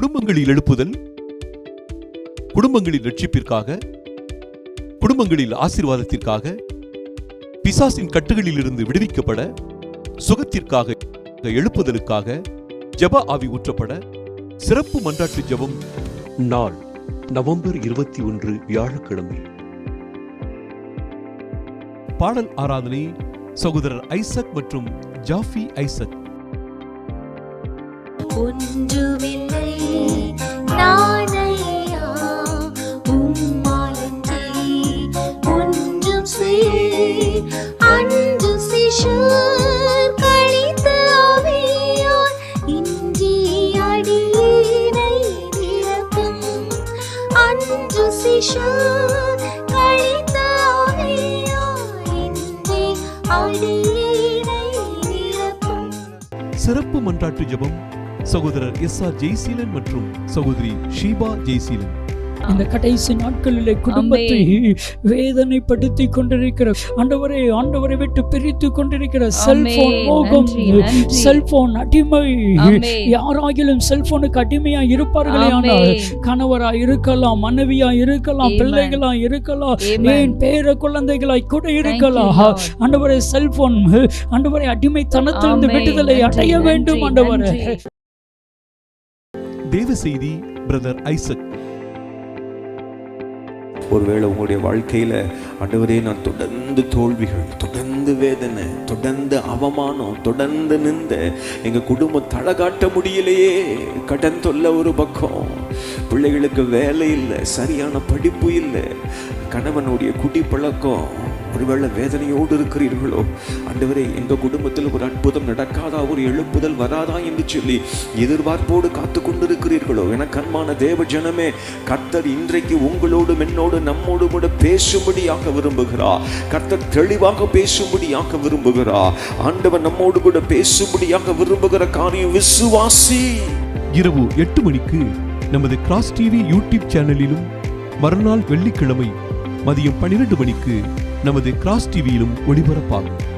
குடும்பங்களில் எழுப்புதல் குடும்பங்களில் ரட்சிப்பிற்காக குடும்பங்களில் ஆசீர்வாதத்திற்காக பிசாசின் கட்டுகளில் இருந்து விடுவிக்கப்பட சுகத்திற்காக எழுப்புதலுக்காக ஜப ஆவி ஊற்றப்பட சிறப்பு மன்றாட்டு ஜபம் நாள் நவம்பர் இருபத்தி ஒன்று வியாழக்கிழமை. பாடல் ஆராதனை சகோதரர் ஐசக் மற்றும் ஜாஃபி ஐசக். ஒன்றுமில்லை. நானையா உம்மாலன்றி ஒன்றும் செய். அன்று சிஷர் கழித்த ஆவியார் இன்றி அடியேனை நிரப்பும் அன்று சிஷர் கழித்த ஆவியார் இன்றி சிறப்பு மன்றாட்டு ஜபம் சகோதரர் எஸ் ஆர் ஜெய்சீலன் மற்றும் சகோதரி ஷீபா ஜெய்சீலன் இந்த கடைசி நாட்களிலே குடும்பத்தை வேதனைப்படுத்தி கொண்டிருக்கிற ஆண்டவரை ஆண்டவரை விட்டு பிரித்து கொண்டிருக்கிற செல்போன் மோகம். செல்போன் அடிமை. யாராகிலும் செல்போனுக்கு அடிமையா இருப்பார்களே ஆனால். கணவரா இருக்கலாம் மனைவியா இருக்கலாம். பிள்ளைகளா இருக்கலாம். ஏன் பேர குழந்தைகளாய் கூட இருக்கலாம். ஆண்டவரை செல்போன் ஆண்டவரை அடிமைத்தனத்திலிருந்து ஆமென். விடுதலை அடைய வேண்டும் ஆண்டவரே. தேவ செய்தி பிரதர் ஐசக் ஒருவேளை உங்களுடைய வாழ்க்கையில ஆண்டவரே நான் தொடர்ந்து தோல்விகள் தொடர்ந்து வேதனை தொடர்ந்து அவமானம் தொடர்ந்து நிந்த எங்க குடும்பம் தலை காட்ட முடியலையே கடன் தொல்லை ஒரு பக்கம் பிள்ளைகளுக்கு வேலை இல்லை சரியான படிப்பு இல்லை கணவனுடைய குடிப்பழக்கம். ஒருவேளை வேதனையோடு இருக்கிறீர்களோ? அண்டவரே எங்க குடும்பத்தில் ஒரு அற்புதம் நடக்காதா? ஒரு எழுப்புதல் வராதா என்று சொல்லி எதிர்பார்ப்போடு காத்து கொண்டிருக்கிறீர்களோ? எனக்கு அன்பான தேவ ஜனமே கர்த்தர் இன்றைக்கு உங்களோடு என்னோடு நம்மோடு கூட பேசும்படியாக விரும்புகிறார் கர்த்தர் தெளிவாக பேசும்படியாக விரும்புகிறார் ஆண்டவர் நம்மோடு கூட பேசும்படியாக விரும்புகிற காரியம் விசுவாசி. இரவு எட்டு மணிக்கு நமது கிராஸ் டிவி யூடியூப் சேனலிலும் மறுநாள் வெள்ளிக்கிழமை மதியம் பன்னிரண்டு மணிக்கு நமது கிராஸ் டிவியிலும் ஒளிபரப்பாகும்.